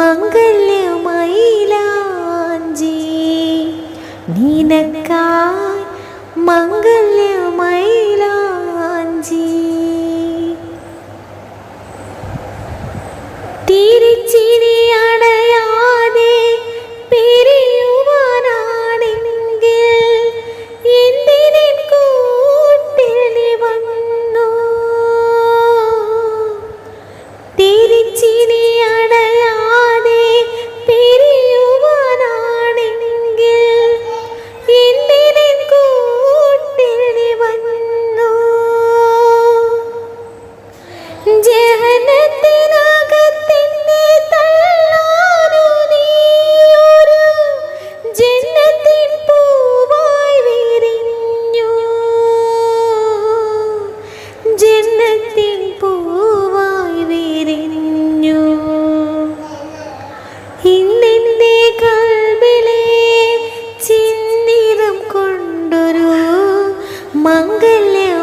മംഗല്യമൈലാഞ്ചി നിനക്കായി മംഗല്യ